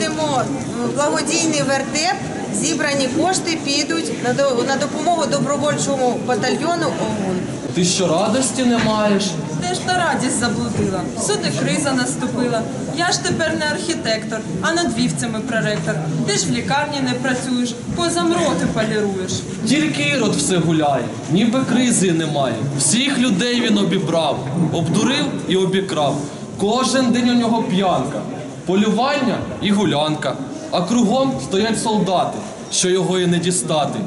проводимо благодійний вертеп. Зібрані кошти підуть на на допомогу добровольчому батальйону ОУН. Ти що радості не маєш? Де ж та радість заблудила? Всюди криза наступила. Я ж тепер не архітектор, а над вівцями проректор. Ти ж в лікарні не працюєш, позамроти поліруєш. Тільки ірод все гуляє, ніби кризи немає. Всіх людей він обібрав, обдурив і обікрав. Кожен день у нього п'янка, полювання і гулянка. А кругом стоять солдати, що його і не дістати.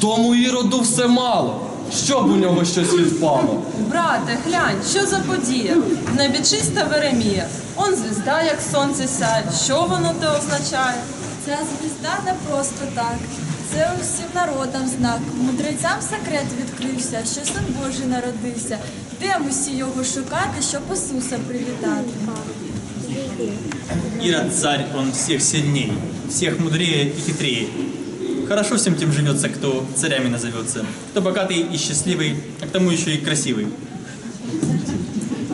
Тому іроду все мало, щоб у нього щось відпало. Брате, глянь, що за подія? В небі чиста Веремія. Он звізда, як сонце сяє. Що воно те означає? Ця звізда не просто так. Це усім народам знак. Мудрецям секрет відкрився, що син Божий народився. Де усі його шукати, щоб Ісуса привітати? Ирод царь, он всех сильней, всех мудрее и хитрее. Хорошо всем тем живется, кто царями назовется. Кто богатый и счастливый, а к тому еще и красивый.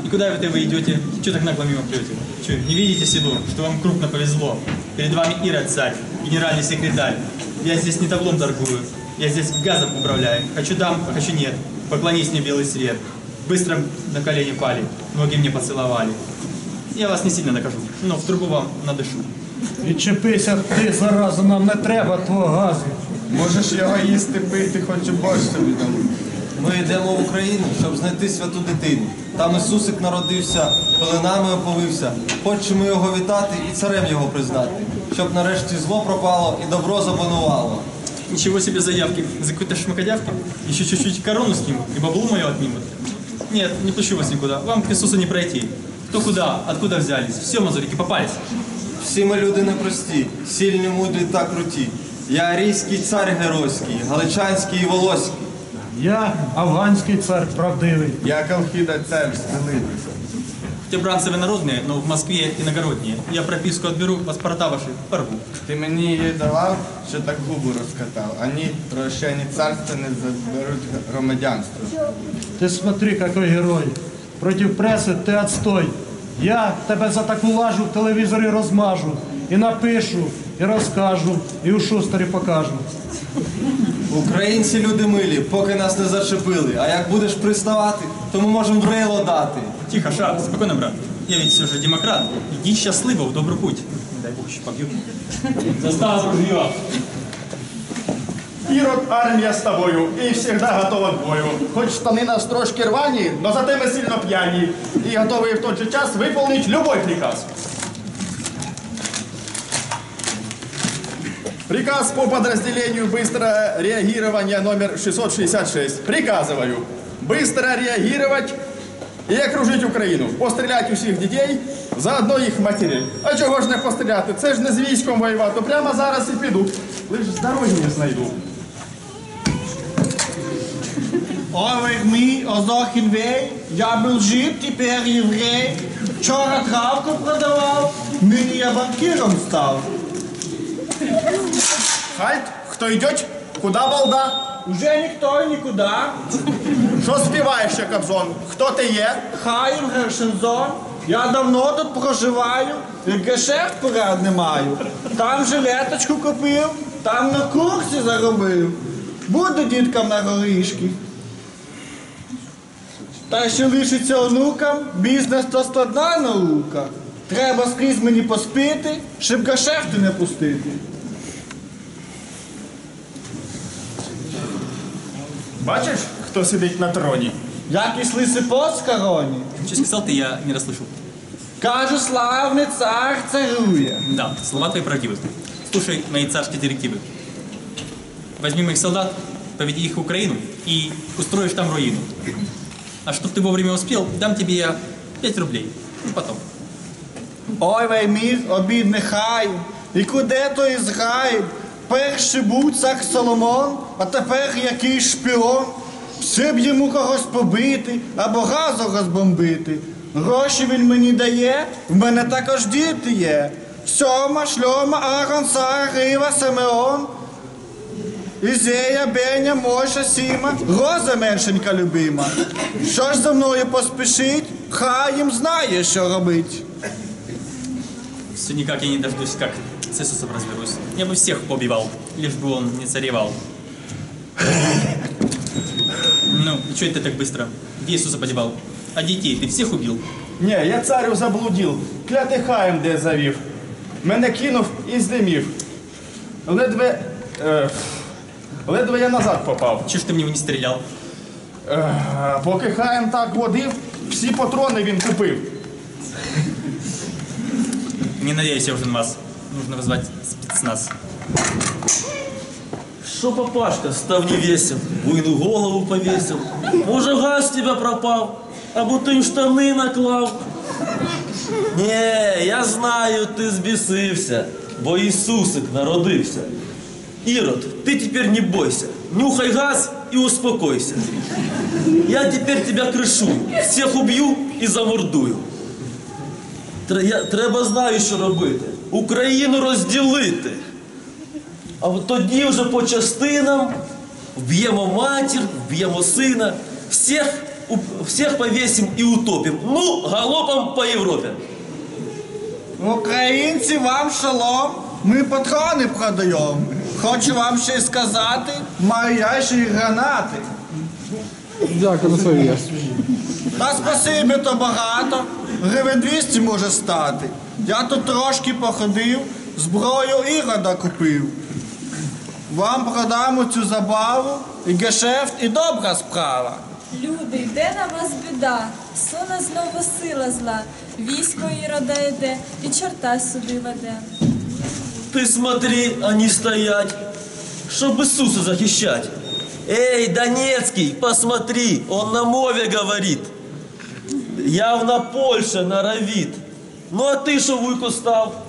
И куда это вы идете? Че так нагло мимо плете? Че, не видите село, что вам крупно повезло? Перед вами Ирод царь, генеральный секретарь. Я здесь не таблом торгую, я здесь газом управляю. Хочу дам, а хочу нет. Поклонись мне белый свет. Быстро на колени пали, ноги мне поцеловали. Я вас не сильно накажу, но в трубу вам надышу. Відчепися ти зараза, нам не треба твого газу. Можеш його їсти, пити, хоч і борщ собі там. Ми йдемо в Україну, щоб знайти святу дитину. Там Ісусик народився, пеленами оповився. Хочемо його вітати і царем його признати, щоб нарешті зло пропало і добро запанувало. Ничего себе заявки за какой-то шмакодявки. Еще чуть-чуть корону снимут и баблу мою отнимут. Нет, не пущу вас никуда. Вам к Иисусу не пройти. Кто куда, откуда взялись. Все, мазурики, попались. Всі ми люди непрості, сильні, мудрі та круті. Я арійський цар геройський, галичанський і волоський. Я афганський цар правдивий. Я Калхіда цар стелити. Хотя бранцы вы народные, но в Москве иногородние. Я прописку отберу, паспорта ваши порву. Ти мені її давав, що так губу розкатав. Ані прощайні царства не заберуть громадянство. Ти смотри, какой герой. Против преси ти отстой. Я тебе за таку лажу в телевізорі розмажу. І напишу, і розкажу, і у шустері покажу. Українці люди милі, поки нас не зачепили. А як будеш приставати, то ми можемо брейло дати. Тихо, ша, спокойно, брат. Я ведь все же демократ. Иди счастливо в добрый путь. Дай бог еще побью. Застава ружья. Ірод, армія з тобою і завжди готова к бою. Хоч штани нас трошки рвані, но зате ми сильно п'яні і готові в той же час виконати любой приказ. Приказ по подразделению быстрого реагирования номер 666. Приказываю быстро реагировать і окружити Україну, постріляти усіх дітей, заодно їх матерей. А чого ж не постріляти? Це ж не з військом воювати. Прямо зараз і піду. Лиш з дороги не знайду. Ой, мій, озохін вей, я був жид, тепер єврей. Вчора травку продавав, нині я банкіром став. Хальт, хто йде? Куда балда? Уже ніхто і нікуди. Що співаєш, ще Кобзон? Хто ти є? Хаїм Гершензон. Я давно тут проживаю, і гешефт поряд не маю. Там жилеточку купив, там на курсі заробив. Буду діткам на горішки. Та що лишиться онукам, бізнес то складна наука. Треба скрізь мені поспити, щоб гешефти не пустити. Бачиш, хто сидить на троні? Якийсь лисипот з короні. Что сказал ты, я не расслышал. Кажу, славний цар царює. Да, слова твои правдивы. Слушай мои царские директивы. Возьми моих солдат, поведи их в Украину и устроишь там руину. А чтоб ты вовремя успел, дам тебе я 5 рублей. И потом. Ой, вей мір, обідний хай, і куди то Ізраїль? Перший був цар Соломон, а тепер якийсь шпіон. Все б йому когось побити або газу розбомбити. Гроші він мені дає, в мене також діти є. Сьома, шльома, Аарон, Сара, Рива, Симеон. Ізея, Беня, Моша, Сіма, Роза меншенька любима. Що ж за мною поспішить, хай їм знає, що робить. Все никак я не дождусь, как с Иисусом разберусь. Я бы всех побивал, лишь бы он не царевал. Ну, и что это так быстро? Где Иисуса подевал? А детей ты всех убил? Ні, я царю заблудів, клятий хаєм де завів. Мене кинув і здимів. Ледве. Е, ледве я назад попав. Чего ж ты мне не стрелял? Е, поки хаєм так водив, всі патрони він купив. Не надеюсь я уже на вас. Нужно вызвать спецназ. Що папашка став невесел, буйну голову повесил. Може газ тебе пропав, або ти штани наклав. Нє, я знаю, ти збісився, бо Ісусик народився. Ірод, ти тепер не бойся, нюхай газ і успокойся. Я тепер тебе кришую, всіх уб'ю і замордую. Треба знаю, що робити. Україну розділити. А от тоді вже по частинам вб'ємо матір, вб'ємо сина, всіх, всіх повісимо і утопимо. Ну, галопом по Європі. Українці, вам шалом. Ми патрони продаємо. Хочу вам ще й сказати, маю я ще й гранати. Дякую за свою Та спасибі то багато. Гривень 200 може стати. Я тут трошки походив, зброю ірода купив. Вам продам цю забаву, і гешефт, і добра справа. Люди, йде на вас біда, суне знову сила зла, військо ірода йде, і чорта сюди веде. Ти смотри, они стоять, щоб Ісуса захищать. Эй, Донецкий, посмотри, он на мове говорит. Явно Польша норовит. Ну а ти що вуйко став?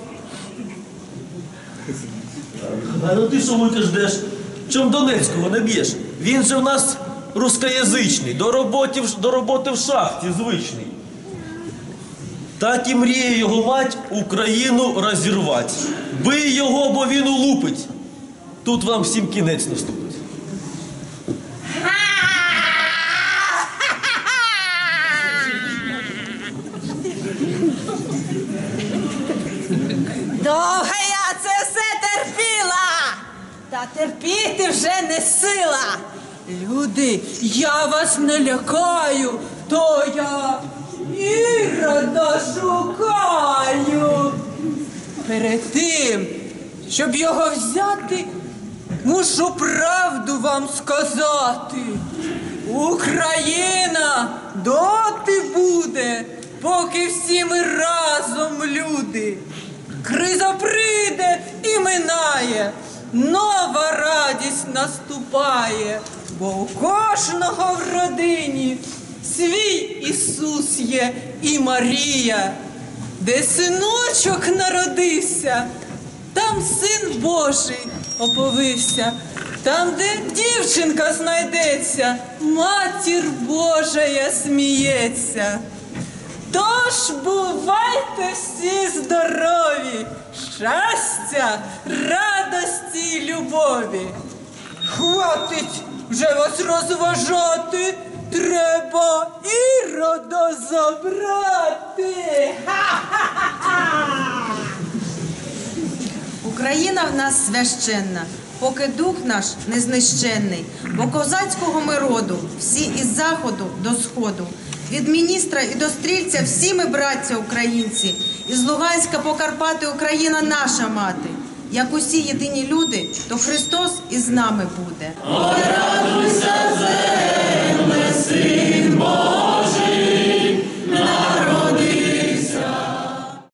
А ну ти що вуйко ждеш? Чом Донецького не б'єш? Він же в нас рускоязичний, до роботи, до роботи в шахті звичний. Так і мріє його мать Україну розірвати. Бий його, бо він улупить. Тут вам всім кінець наступить. Довго я це все терпіла, та терпіти вже не сила. Люди, я вас не лякаю, то я ірода шукаю. Перед тим, щоб його взяти, мушу правду вам сказати. Україна доти буде, поки всі ми разом люди. Криза прийде і минає, нова радість наступає, бо у кожного в родині свій Ісус є і Марія, де синочок народився, там син Божий оповився, там, де дівчинка знайдеться, матір Божая сміється. Тож бувайте всі здорові, щастя, радості й любові. Хватить вже вас розважати, треба ірода забрати. Україна в нас священна, поки дух наш незнищенний, бо козацького ми роду, всі із заходу до сходу. Від міністра і до стрільця всі ми браття українці, із Луганська по Карпати Україна наша мати. Як усі єдині люди, то Христос із нами буде. Радуйся, sing more.